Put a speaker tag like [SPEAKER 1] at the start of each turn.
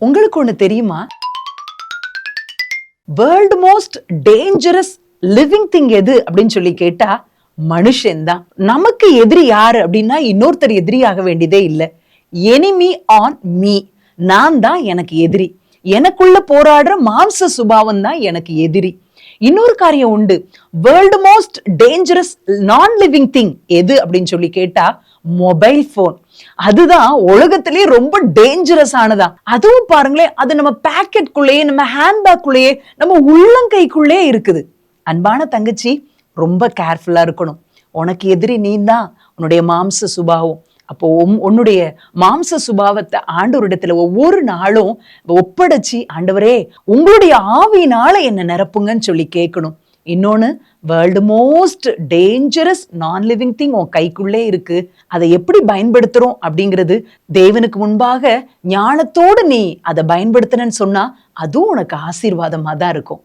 [SPEAKER 1] உங்களுக்கு ஒண்ணு தெரியுமா? World most dangerous living thing எது அப்படின்னு சொல்லி கேட்டா மனுஷன்தான் நமக்கு எதிரி யாரு அப்படின்னா இன்னொருத்தர் எதிரியாக வேண்டியதே இல்லை. எனிமி ஆன் மீ நான் தான் எனக்கு எதிரி. எனக்குள்ள போராடுற மாம்ச சுபாவம் தான் எனக்கு எதிரி. இன்னொரு காரியம் உண்டு. World most dangerous non living thing எது அப்படின்னு சொல்லி கேட்டா மொபைல் போன் அதுதான் உலகத்திலேயே ரொம்ப டேஞ்சரஸ் ஆனதா. அதுவும் பாருங்களேன் அது நம்ம பேக்கெட்குள்ளேயே நம்ம ஹேண்ட்பேக்குள்ளேயே நம்ம உள்ளங்கைக்குள்ளே இருக்குது. அன்பான தங்கச்சி ரொம்ப கேர்ஃபுல்லாக இருக்கணும். உனக்கு எதிரி நீ தான் உன்னுடைய மாம்ச சுபாவம். அப்போ உம்- உன்னுடைய மாம்ச சுபாவத்தை ஆண்டவரிடத்துல ஒவ்வொரு நாளும் ஒப்படைச்சி ஆண்டவரே உங்களுடைய ஆவியினால என்ன நிரப்புங்கன்னு சொல்லி கேட்கணும். இன்னொன்னு world most dangerous non living thing உன் கைக்குள்ளே இருக்கு. அதை எப்படி பயன்படுத்துறோம் அப்படிங்கிறது தேவனுக்கு முன்பாக ஞானத்தோடு நீ அதை பயன்படுத்தினன்னு சொன்னா அதுவும் உனக்கு ஆசீர்வாதமா தான் இருக்கும்.